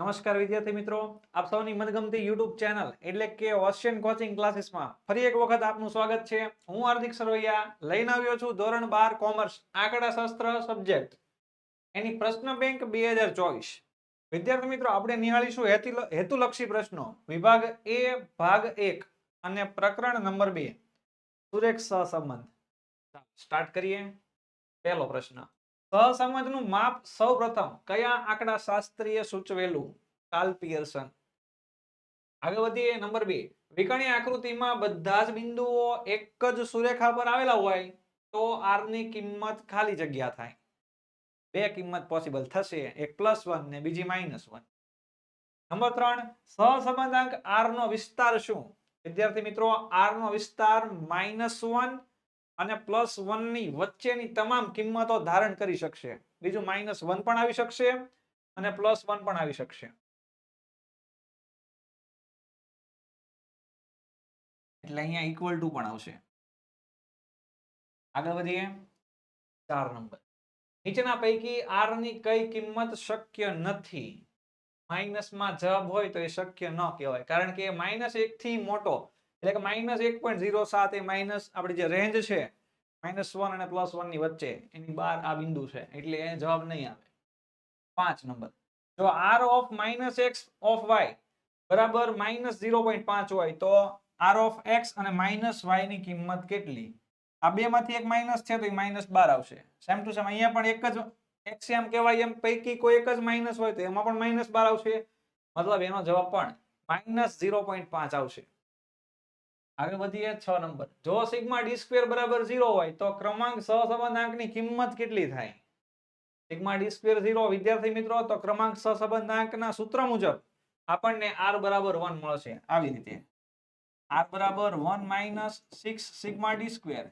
નમસ્કાર વિદ્યાર્થી મિત્રો. આપ સૌની મનગમતી યુટ્યુબ ચેનલ એટલે કે ઓશિયન કોચિંગ ક્લાસીસમાં ફરી એક વખત આપનું સ્વાગત છે. હું હાર્દિક સરવૈયા, લઈને આવ્યો છું ધોરણ બાર કોમર્સ આંકડાશાસ્ત્ર સબ્જેક્ટ એની પ્રશ્ન બેંક બે હજાર ચોવીસ. વિદ્યાર્થી મિત્રો, આપણે નિહાળીશું હેતુ- હેતુલક્ષી પ્રશ્નો. વિભાગ એ, ભાગ એક અને પ્રકરણ નંબર બે. સુરેખ સહસંબંધ. સ્ટાર્ટ કરીએ. પહેલો પ્રશ્ન. સહસંબંધનું માપ સૌપ્રથમ કયા આંકડા શાસ્ત્રીય સૂચવેલું? કાલ પિયર્સન. આગળ વધીએ, નંબર બે. વિકર્ણી આકૃતિમાં બધા જ બિંદુઓ એક જ સુરેખા પર આવેલા હોય તો આરની કિંમત ખાલી જગ્યા થાય. બે કિંમત પોસિબલ થશે, એક પ્લસ વન ને બીજી માઇનસ વન નંબર ત્રણ, સહસંબંધાંક આર નો વિસ્તાર શું? વિદ્યાર્થી મિત્રો આર નો વિસ્તાર માઇનસ વન અને પ્લસ વનની વચ્ચેની તમામ કિંમતો ધારણ કરી શકશે. બીજું માઇનસ વન પણ આવી શકશે અને પ્લસ વન પણ આવી શકશે. એટલે અહીંયા ઇક્વલ ટુ પણ આવશે. આગળ વધીએ. ચાર નંબર નીચેના પૈકી આરની કઈ કિંમત શક્ય નથી. માઇનસમાં જવાબ હોય તો એ શક્ય ન કહેવાય. કારણ કે માઇનસ એક થી મોટો. એટલે કે માઇનસ એક પોઈન્ટ ઝીરો સાત એ માઇનસ આપણી જે રેન્જ છે માઇનસ વન અને પ્લસ વનની વચ્ચે એની બહાર આ બિંદુ છે, એટલે એ જવાબ નહીં આવે. પાંચ નંબર. જો R of minus X of Y બરાબર માઇનસ ઝીરો પોઈન્ટ પાંચ હોય તો આર ઓફ એક્સ અને માઇનસ વાયની કિંમત કેટલી? આ બે માંથી એક માઇનસ છે તો એ માઇનસ બાર આવશે. સેમ ટુ સેમ અહીંયા પણ એક જ એક્સ એમ કહેવાય, એમ પૈકી કોઈ એક જ માઇનસ હોય તો એમાં પણ માઇનસ બાર આવશે. મતલબ એનો જવાબ પણ માઇનસ ઝીરો પોઈન્ટ પાંચ આવશે. આગળ વધીએ છ નંબર. જો સિગ્મા ડી સ્ક્વેર બરાબર ઝીરો હોય તો ક્રમાંક સહસંબંધાંકની કિંમત કેટલી થાય? સિગ્મા ડી સ્ક્વેર ઝીરો, વિદ્યાર્થી મિત્રો, તો ક્રમાંક સહસંબંધાંકના સૂત્ર મુજબ આપણને આર બરાબર વન મળશે. આવી રીતે. આર બરાબર one minus six sigma D square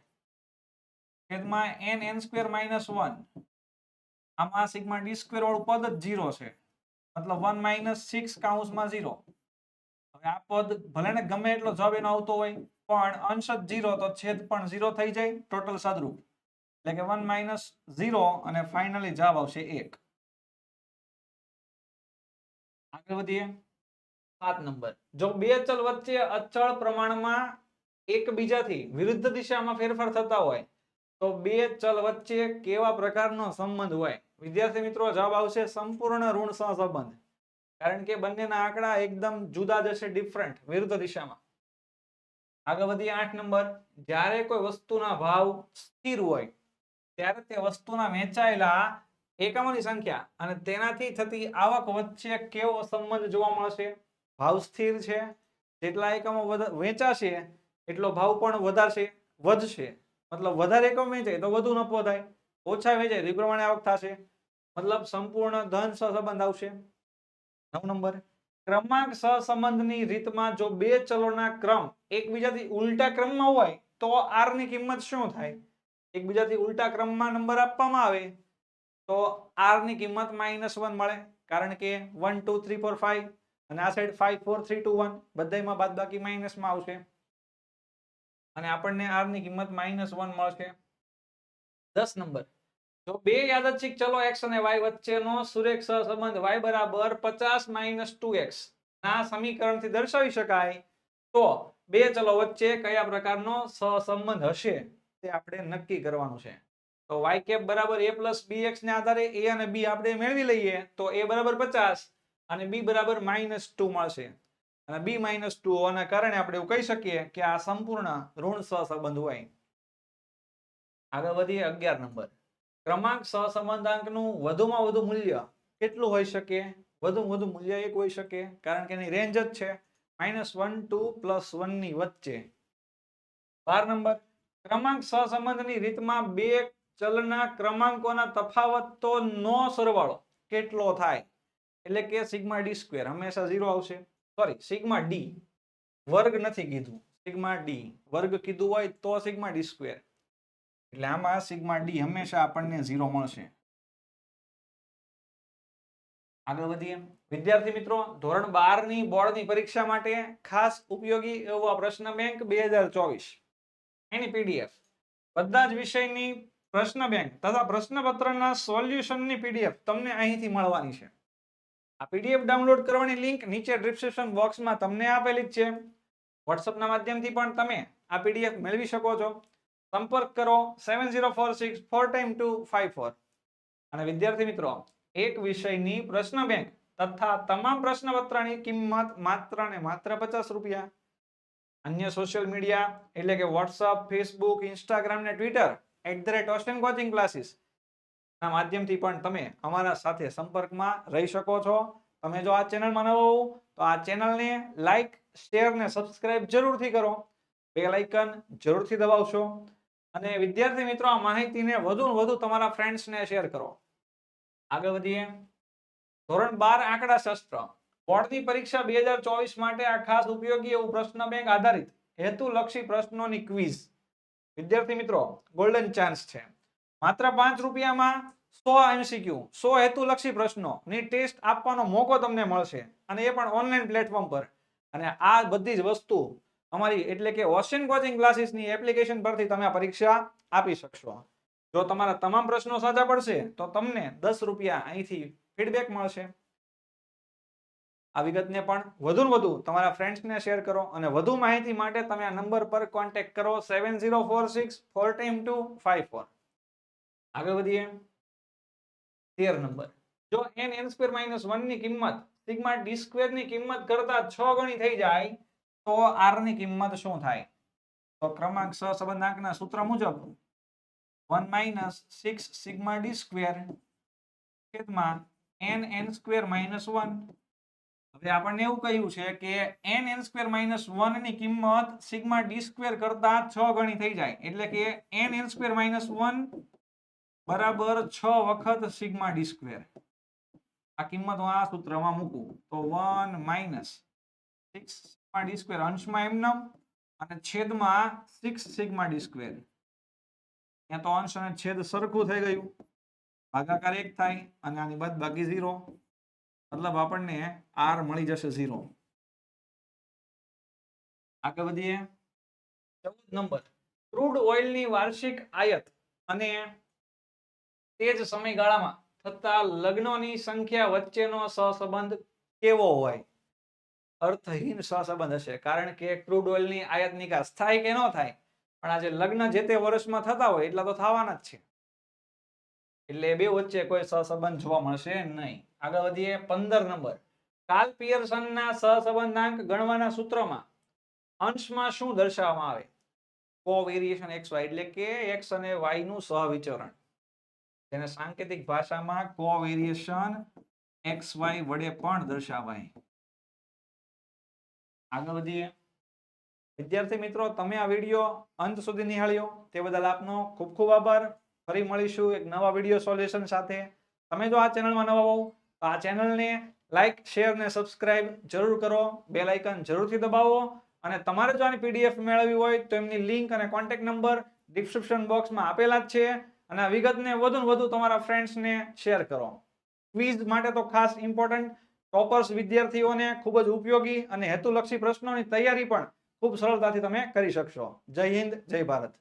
છેદમાં N N square minus one. આમાં સિગ્મા ડી સ્ક્વેર વાળું પદ જ ઝીરો છે. મતલબ વન માઇનસ સિક્સ કાઉન્સમાં ઝીરો. આ પદ ભલે ને ગમે એટલો જવાબ એનો આવતો હોય, પણ અંશ જ ઝીરો તો છેદ પણ ઝીરો થઈ જાય ટોટલ સાદરૂપ. એટલે કે વન માઇનસ ઝીરો અને ફાઇનલી જવાબ આવશે એક. આગળ વધીએ. સાત નંબર. જો બે ચલ વચ્ચે અચળ પ્રમાણમાં એકબીજાથી વિરુદ્ધ દિશામાં ફેરફાર થતા હોય, તો બે ચલ વચ્ચે કેવા પ્રકારનો સંબંધ હોય? વિદ્યાર્થી મિત્રો, જવાબ આવશે સંપૂર્ણ ઋણ સહસંબંધ. કારણ કે બંનેના આંકડા એકદમ જુદા જશે ડિફરન્ટ વિરુદ્ધ દિશામાં. આગળ વધીએ આઠ નંબર, જ્યારે કોઈ વસ્તુના ભાવ સ્થિર હોય, ત્યારે તે વસ્તુના વેચાયેલા એકમોની સંખ્યા અને તેનાથી થતી આવક વચ્ચે કેવો સંબંધ જોવા મળશે? ભાવ સ્થિર છે, જેટલા એકમો વેચાશે એટલો ભાવ પણ વધારશે, વધશે. મતલબ વધારે એકમ વેચાય તો વધુ નફો થાય, ઓછા વેચાય એ પ્રમાણે આવક થશે. મતલબ સંપૂર્ણ ધન સહસંબંધ આવશે. નવ નંબર. ક્રમાંક સહસંબંધની રીતમાં જો બે ચલોના ક્રમ એકબીજાથી ઉલટા ક્રમમાં હોય, તો આરની કિંમત શું થાય? એકબીજાથી ઉલટા ક્રમમાં નંબર આપવામાં આવે, તો આરની કિંમત માઇનસ વન મળે. કારણ કે one, two, three, four five અને આ side five four, three, two, one બધામાં બાદ બાકી માઇનસમાં આવશે. અને આપણને આરની કિંમત માઇનસ વન મળશે. દસ નંબર. જો બે યાદચ્છિક ચલો x અને y વચ્ચેનો સુરેખ સહસંબંધ y બરાબર પચાસ એક્સ ના સમીકરણથી દર્શાવી શકાય. તો બે ચલો વચ્ચે કયા પ્રકારનો સહસંબંધ હશે તે આપણે નક્કી કરવાનું છે. તો y કેપ બરાબર a પ્લસ ને આધારે a અને b આપણે મેળવી લઈએ તો a બરાબર પચાસ અને b બરાબર માઇનસ ટુ મળશે. અને b માઇનસ ટુ હોવાના કારણે આપણે એવું કહી શકીએ કે આ સંપૂર્ણ ઋણ સહસંબંધ હોય. આગળ વધીએ અગિયાર નંબર. ક્રમાંક સહસંબંધાંકનું વધુમાં વધુ મૂલ્ય કેટલું હોઈ શકે? વધુમાં વધુ મૂલ્ય એક હોઈ શકે, કારણ કે એની રેન્જ જ છે. માઇનસ વન ટુ પ્લસ વનની વચ્ચે. બાર નંબર. ક્રમાંક સહસંબંધની રીતમાં બે ચલના ક્રમાંકોના તફાવતનો સરવાળો. કેટલો થાય? એટલે કે સિગ્મા ડી સ્ક્વેર. હંમેશા ઝીરો આવશે. Sorry sigma D. વર્ગ નથી કીધું. Sigma D. વર્ગ કીધું હોય તો સિગ્મા ડી સ્ક્વેર. એટલે આમાં સિગ્મા ડી હંમેશા આપણને ઝીરો મળશે. આગળ વધીએ. વિદ્યાર્થી મિત્રો, ધોરણ બારની બોર્ડની પરીક્ષા માટે ખાસ ઉપયોગી એવો પ્રશ્ન બેંક બે એની પીડીએફ. બધા જ વિષયની પ્રશ્ન બેંક તથા પ્રશ્નપત્રના સોલ્યુશનની પીડીએફ તમને અહીંથી મળવાની છે. આ પીડીએફ ડાઉનલોડ કરવાની લિંક નીચે ડિસ્ક્રિપ્શન બોક્સમાં તમને આપેલી જ છે. વોટ્સઅપના માધ્યમથી પણ તમે આ પીડીએફ મેળવી શકો છો. સંપર્ક કરો seven zero four six four time two five four અને વિદ્યાર્થી મિત્રો, એક વિષયની પ્રશ્ન બેંક તથા તમામ પ્રશ્નપત્રની કિંમત માત્ર ને માત્ર પચાસ રૂપિયા. અન્ય સોશિયલ મીડિયા એટલે કે વોટ્સઅપ ફેસબુક ઇન્સ્ટાગ્રામ ને Twitter at the rate Austin coaching classes ના માધ્યમથી પણ તમે અમારા સાથે સંપર્કમાં રહી શકો છો. તમે જો આ ચેનલમાં નવો હોવ, તો આ ચેનલને લાઈક શેર ને સબસ્ક્રાઇબ જરૂરથી કરો. બેલ આઇકન જરૂરથી દબાવશો. અને વિદ્યાર્થી મિત્રો, આ માહિતીને વધુ વધુ તમારા ફ્રેન્ડ્સને શેર કરો. આગળ વધીએ. ધોરણ બાર, આંકડા શસ્ત્ર. બોર્ડની પરીક્ષા બે માટે આ ખાસ ઉપયોગી એવું પ્રશ્ન બેંક આધારિત, હેતુલક્ષી પ્રશ્નોની ક્વિઝ વિદ્યાર્થી મિત્રો ગોલ્ડન ચાન્સ છે. માત્ર પાંચ રૂપિયામાં સો એમસીક્યુ સો હેતુલક્ષી પ્રશ્નોની ટેસ્ટ આપવાનો મોકો તમને મળશે. અને એ પણ ઓનલાઈન પ્લેટફોર્મ પર. અને આ બધી જ વસ્તુ અમારી એટલે કે ઓશન કોચિંગ ક્લાસીસની એપ્લિકેશન પરથી તમે પરીક્ષા આપી શકશો. જો તમારા તમામ પ્રશ્નો સાચા પડશે, તો તમને દસ રૂપિયા અહીંથી ફીડબેક મળશે. આ વિગતને પણ વધુ વધુ તમારા ફ્રેન્ડ્સને શેર કરો અને વધુ માહિતી માટે તમે આ નંબર પર કોન્ટેક્ટ કરો seven zero four six four time two five four આગળ વધીએ. તેર નંબર જો એન એન સ્ક્વેર માઇનસ વનની કિંમત સિગ્મા ડી સ્ક્વેરની કિંમત કરતા છ ગણી થઈ જાય તો આરની કિંમત શું થાય? તો ક્રમાંક સહસંબંધાંકના સૂત્ર મુજબ one minus six sigma D square છેદમાં N N square minus one હવે આપણને એવું કહ્યું છે કે એન એન સ્ક્વેર માઇનસ વનની કિંમત સિગ્મા ડી સ્ક્વેર કરતા છ ગણી થઈ જાય. એટલે કે N N square minus one બરાબર છ વખત સિગ્મા ડી સ્ક્વેર આ કિંમત હું આ સૂત્રમાં મૂકું. તો one minus six D square અંશમાં એમનમ અને છેદમાં સિક્સ સિગ્મા ડી સ્ક્વેર ત્યાં તો અંશ અને છેદ સરખું થઈ ગયું. ભાગાકાર એક થાય અને આની બાદ બાકી ઝીરો મતલબ આપણને આર મળી જશે ઝીરો આગળ વધીએ. ચૌદ નંબર. ક્રૂડ ઓઇલની વાર્ષિક આયાત અને તે જ સમયગાળામાં થતા લગ્નોની સંખ્યા વચ્ચેનો સહસંબંધ કેવો હોય? અર્થહીન સહસંબંધ હશે. કારણ કે ક્રૂડ ઓઇલની આયાત નિકાસ થાય કે ન થાય, પણ આજે લગ્ન જે તે વર્ષમાં થતા હોય એટલા તો થવાના જ છે. એટલે બે વચ્ચે કોઈ સહસંબંધ જોવા મળશે નહીં. આગળ વધીએ પંદર નંબર. કાર્લ પિયર્સનના સહસંબંધાંક ગણવાના સૂત્રમાં અંશમાં શું દર્શાવવામાં આવે? કોવેરિએશન એક્સ વાય એટલે કે એક્સ અને વાયનું સહવિચરણ. તેને સાંકેતિક ભાષામાં કોવેરિએશન એક્સ વાય વડે પણ દર્શાવાય. આગળ વધીએ. વિદ્યાર્થી મિત્રો, તમે આ વીડિયો અંત સુધી નિહાળ્યો. તે બદલ આપનો ખૂબ ખૂબ આભાર. ફરી મળીશું એક નવા વીડિયો સોલ્યુશન સાથે. તમે જો આ ચેનલમાં નવા હોવ, તો આ ચેનલને લાઇક શેર ને સબસ્ક્રાઇબ જરૂર કરો. બેલ આઇકન જરૂરથી દબાવો. અને તમારે જો આની પીડીએફ મેળવવી હોય, તો એમની લિંક અને કોન્ટેક્ટ નંબર ડિસ્ક્રિપ્શન બોક્સમાં આપેલા જ છે. અને આ વિગતને વધુ ને વધુ તમારા ફ્રેન્ડ્સને શેર કરો. ક્વિઝ માટે તો ખાસ ઇમ્પોર્ટન્ટ ટોપર્સ વિદ્યાર્થીઓને ખૂબ જ ઉપયોગી અને હેતુલક્ષી પ્રશ્નોની તૈયારી પણ ખૂબ સરળતાથી તમે કરી શકશો. જય હિન્દ, જય ભારત.